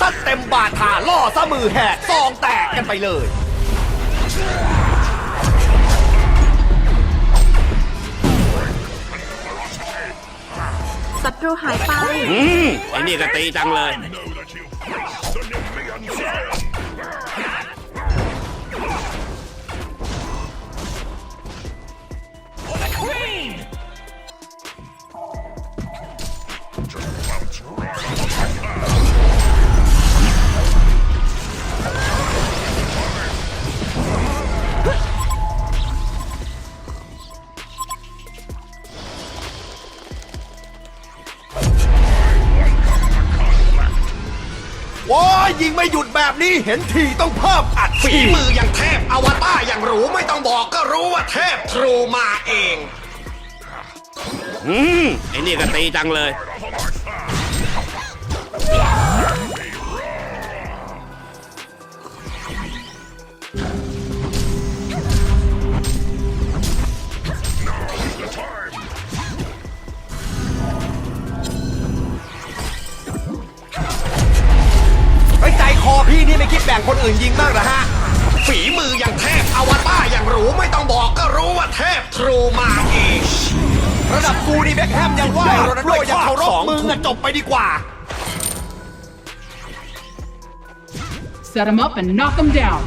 ซัดเต็มบาทาล่อซะมือแหกซองแตกกันไปเลยศัตรูหายไป อืมไอ้นี่ก็ตีจังเลย นี้เห็นทีต้องเพิ่มอัดฝีฝีมืออย่างเทพอวตารอย่างหรูไม่ต้องบอกก็รู้ว่าเทพทรูมาเอง อืมไอ้นี่ก็ตีจังเลย คอพี่นี่ไม่คิดแบ่งคนอื่นยิงบ้างเหรอฮะ ฝีมืออย่างเทพอวตารอย่างหรูไม่ต้องบอกก็รู้ว่าเทพทรูมาเองระดับกูนี่แบ็คแฮมยังไหวโรนัลโดยังเคารพมึงอะจบไปดีกว่า Set him up and knock him down.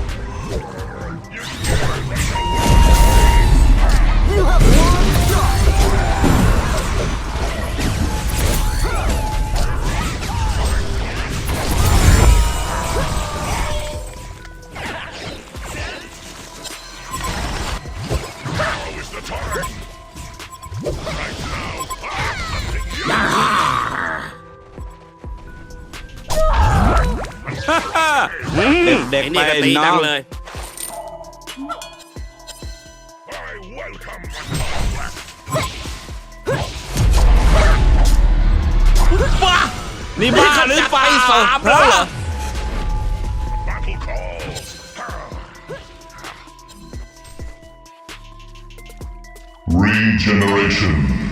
เด็กๆไอ้นี่ก็ไปตีน้จัองงเลย I welcome conflict. บ้านี่บ้าหรือไฟสามแล้วเหรอ Battle calls. Regeneration.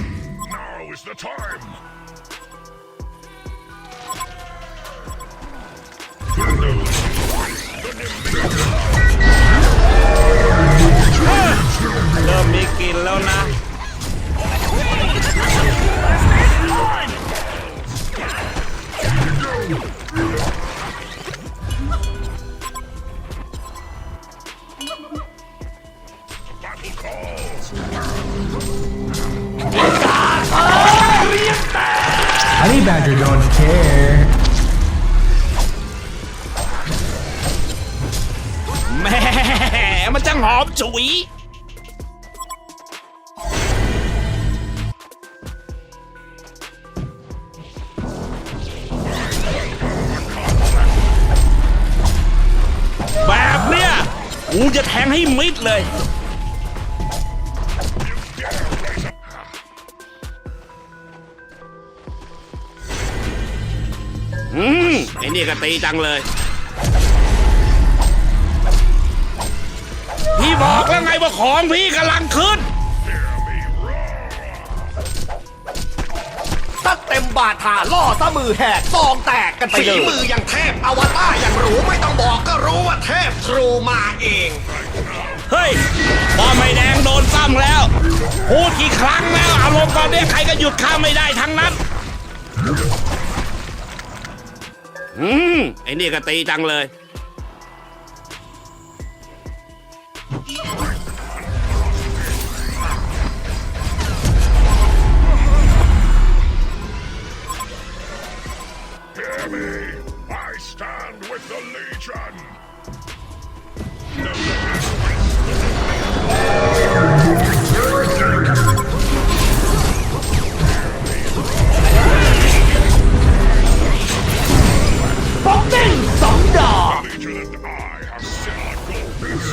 เริ่มมีกลิ่นแล้วนะ จะแทงให้มิดเลย อืมไอ้นี่ก็ตีจังเลย พี่บอกแล้วไงว่าของพี่กำลังขึ้น เต็มบาทาล่อซะมือแหกซองแตกกันไปฝีเลยมืออย่างเทพอวตารอย่างหรูไม่ต้องบอกก็รู้ว่าเทพทรูมาเอง เฮ้ยพอไม่แดงโดนซ้ำแล้ว พูดกี่ครั้งแล้วอารมณ์ตอนนี้ใครก็หยุดข้าไม่ได้ทั้งนั้น อืมไอ้นี่ก็ตีจังเลย Hear me. I stand with the Legion. บ็อกซิ่งสองดอก Legion and I have similar goals.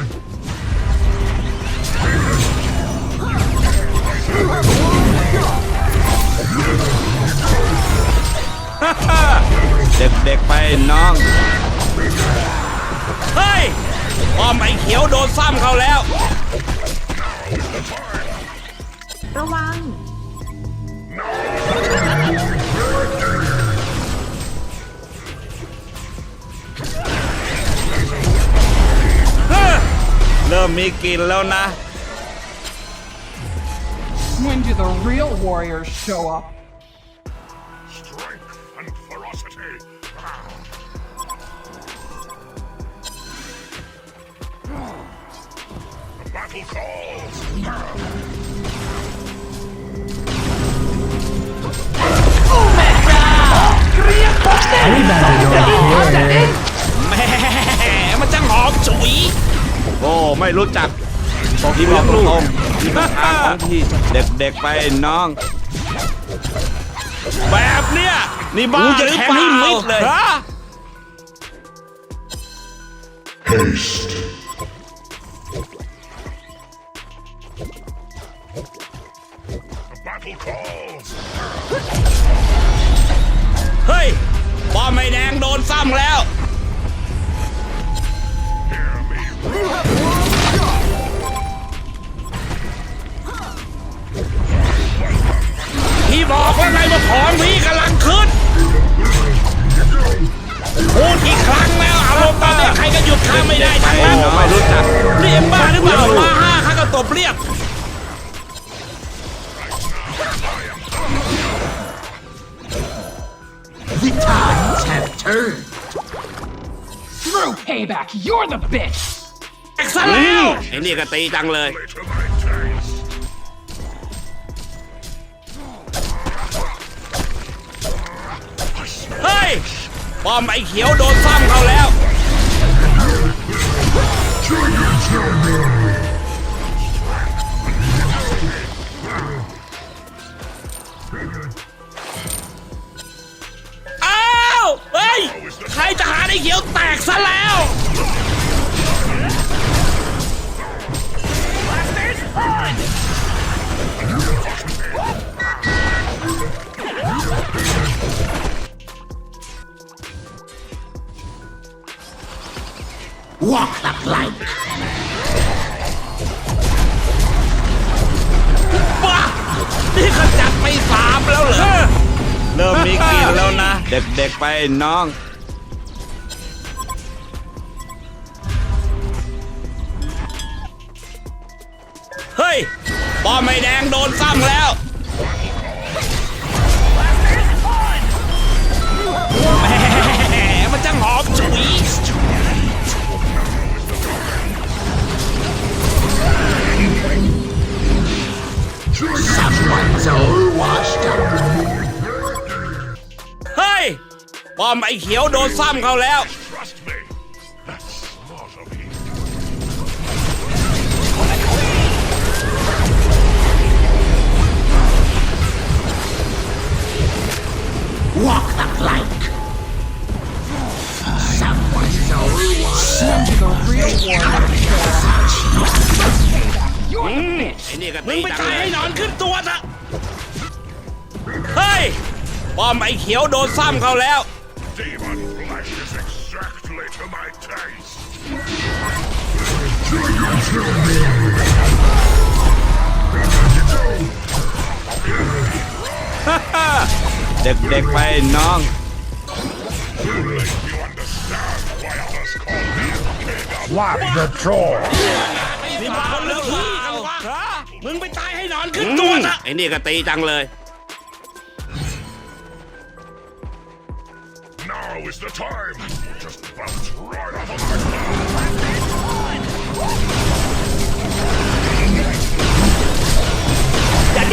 เด็กๆไปน้อง เฮ้ยพ่อไอ้เขียวโดนซ้ำเขาแล้ว ระวัง เริ่มมีกินแล้วนะ When do the real warriors show up? โอ้ไม่รู้จักบอกที่บอกตรงๆที่ประธานของที่เด็กๆไปน้อง แบบเนี้ยนี่บ้าหรือเปล่ามิดเลยฮะ Haste. The battle calls. เฮ้ยบอมไม่แดงโดนซ้ำแล้ว บอกว่าไงว่าของพี่กำลังขึ้น พูดกี่ครั้งแล้วอารมณ์ตอนนี้ใครก็หยุดข้าไม่ได้ทั้งนั้นไม่รู้จักนี่เอ็มบ้าหรือเปล่ามาห้าข้าก็ตบเรียบ Through payback, you're the bitch! แตกซะแล้วไอ้นี่ก็ตีจังเลย บอมไอ้เขียวโดนซ้ำเขาแล้ว Walk that light. บ้านี่ขจัดไปสามแล้วเหรอ เริ่มมีกลิ่นแล้วนะ เด็กๆไปน้อง เฮ้ยปอมไม่แดงโดนซ้ำแล้ว อมไอ้เขียวโดนซ้ำเขาแล้ว Walk the plank. Someone so Some of the real นี่ก็มึงไปถ่ายให้นอนขึ้นตัวซะเฮ้ยป้อมไอ้เขียวโดนซ้ำเขาแล้ว เด็กๆไปน้อง You understand why others call me Mega Lock the troll. นี่มาคนหรือพี่กันวะมึงไปตายให้นอนขึ้นตัวซะไอ้นี่ก็ตีจังเลย Now is the time. Just bounce right off of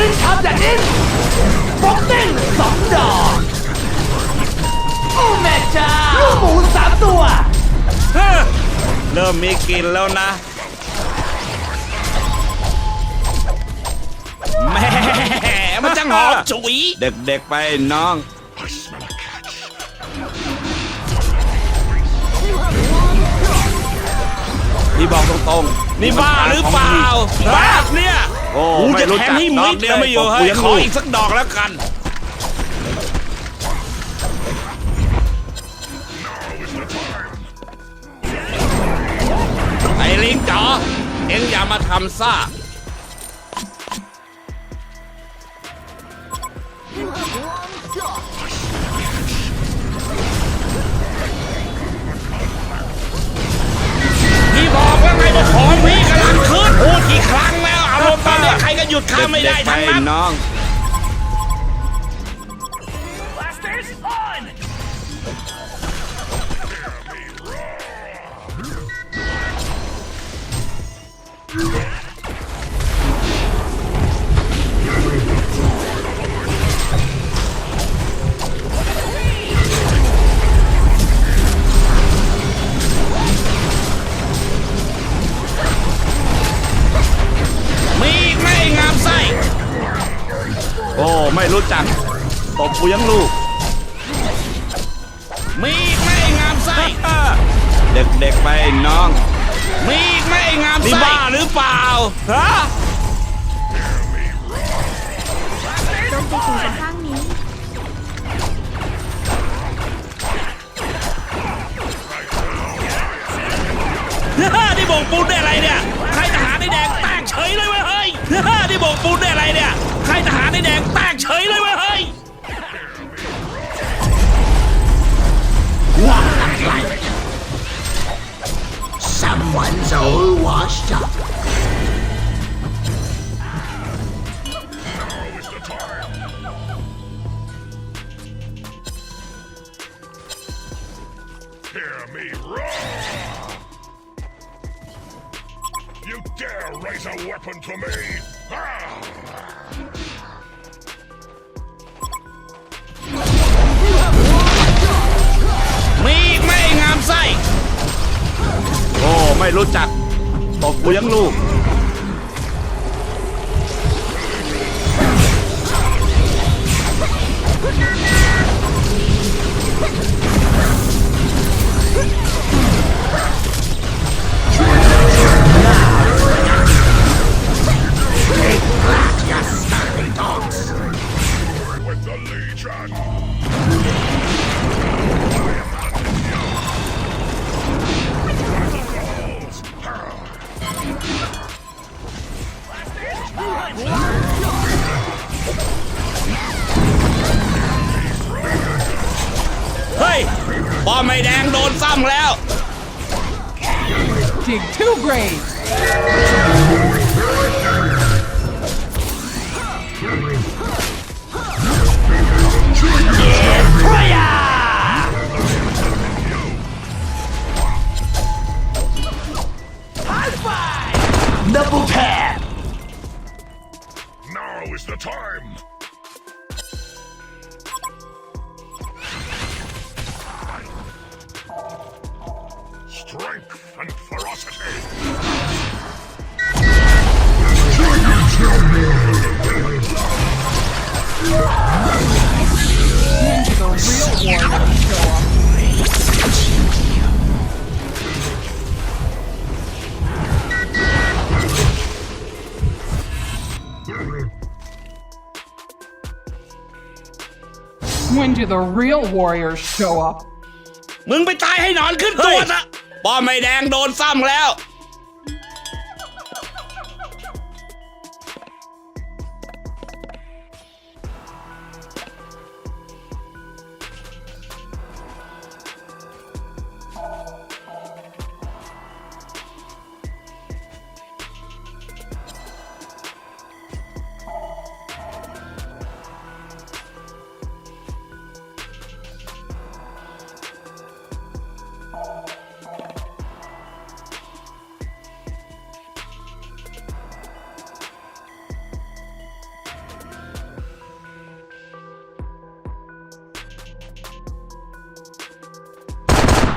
อย่าดิ้นครับอย่าดิ้นฟอกเต้นสองดอกโอ้แม่เจ้าลูกหมูสามตัวเริ่มมีกลิ่นแล้วนะแหมมันจะหอมฉุย เด็กๆไปน้อง I smell a catch. นี่บอกตรงๆ นี่บ้าหรือเปล่าแบบเนี้ย โอ้กูไม่จะรู้แทจังกให้น้อมิงดเดียวไม่อยู่เลยเฮ้ยผมขอเลี้ยงลูกอีกสักดอกแล้วกัน Now is the time. ไอ้ลิงจ๋อเอ็งอย่ามาทำซ่า พี่บอกแล้วแล้วไงว่าของพี่กำลังขึ้นพูดกี่ครั้ง แล้วอารมณ์ตอนนี้ใครก็หยุดข้าไม่ได้ทั้งนั้น น้อง อ้ไม่รู้จักตบกูยังลูก มีอีกไหมไอ้งามไส้เด็กๆไปน้อง มีอีกไหมไอ้งามนี่ไส้บ้าหรือเปล่า ฮะโจมตีถึงข้างนี้ นี่โบกปูนได้อะไรเนี่ย ใครทหารในแดงแตกเฉยเลยเว้ยเฮ้ย นี่โบกปูนได้อะไรเนี่ย ใครทหารในแดงแตก เฉยเลยเว้ยเฮ้ย Someone's all washed up. Now is the time. Hear me roar! You dare raise a weapon to me? ไส้ โอ้ ไม่รู้จักตบกูยังลูก เฮ้ยป้อมไม่แดงโดนซ้ำแล้ว Dig two graves. Double tap! Now is the time! Do the real warriors show up? มึงไปตายให้หนอนขึ้นตัวซะป้อมไม่แดงโดนซ้ำแล้ว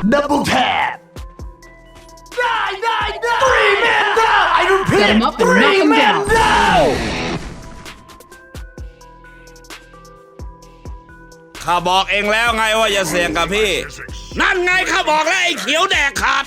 Double tap! Die, die, die! Three men down! I repeat, Set 'em up and knock three 'em men down. down! ข้าบอกเองแล้วไงว่าอย่าเสี่ยงกับพี่ Physics. นั่นไงข้าบอกแล้วไอ้เขียวแดกขาด